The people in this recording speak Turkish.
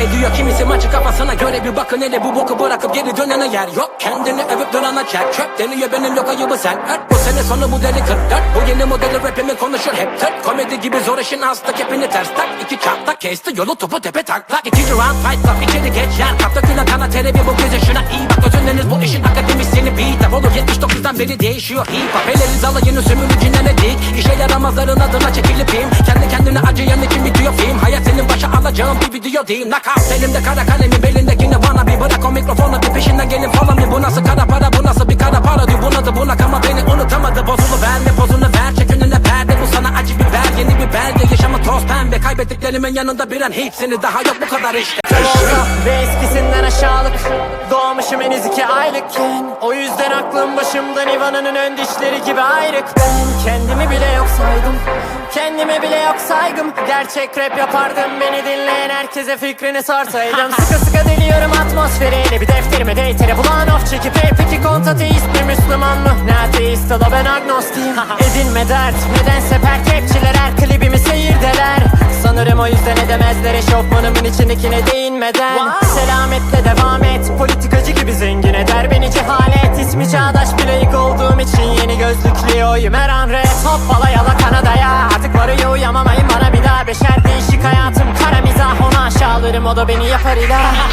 ediyor. Kimisi maçı kafasına göre bir bakın. Hele bu boku bırakıp geri dönene yer yok. Kendini övüp durana çek çöp deniyor. Benim yok ayıbı sen. Hep bu sene sonu bu deli 44 Bu yeni modeli rapimi konuşur hep tırt. Komedi gibi zor işin hasta kepini ters tak. İki çatlak kesti yolu topu tepe taklak İkinci round fight club içeri geç yer. Kapta gülen kana telebi bu göze şuna iyi bak Özünleriniz bu işin akademisyeni beat up. Olur 79'dan beri değişiyor hip hop. Eleriz alayını sömürücü dik İşe yaramazların adına çekilipim Kendi kendine acıyan için bitiyor film. Hayat senin alacağım bir video değil Knockout. Elimde kara kalemi belinde yine bana bir Bırak. O mikrofonu bir peşinden gelin falan bir Bu nasıl kara para bu nasıl bir kara para diyor. Buna da bunak ama beni unutamadı. Bozulu verme pozunu ver. Çek önüne perde Bu sana acı biber. Yeni bir belge Yaşama toz pembe. Kaybettiklerimin yanında bir an hepsini daha yok. Bu kadar işte. Olsa ve eskisinden aşağılık. Doğmuşum henüz iki aylıkken O yüzden aklım başımda Nivan'ın ön dişleri gibi ayrık. Ben kendimi bile yok saydım Kendime bile yok saygım. Gerçek rap yapardım. Beni dinleyen herkese fikrini sorsaydım. Sıkı sıkı deliyorum atmosferi Ne bir defterime deytere bulan of çekip hey, Peki kontateist mi Müslüman mı? Ne ateist o da ben agnostiyim Edinme dert. Nedense pert rapçiler her klibimi seyirdeler. Sanırım o yüzden edemezler eşofmanımın içindekine değinmeden. Selametle devam et. Politikacı gibi zengin eder beni cehalet. İsmi çağdaş bir olduğum için yeni gözlüklü oyum her an red Hoppala yala Kanada'ya. Artık varıyor uyamamayın bana bir daha. Beşer değişik hayatım kara mizah. Onu aşağılarım o da beni yapar ilah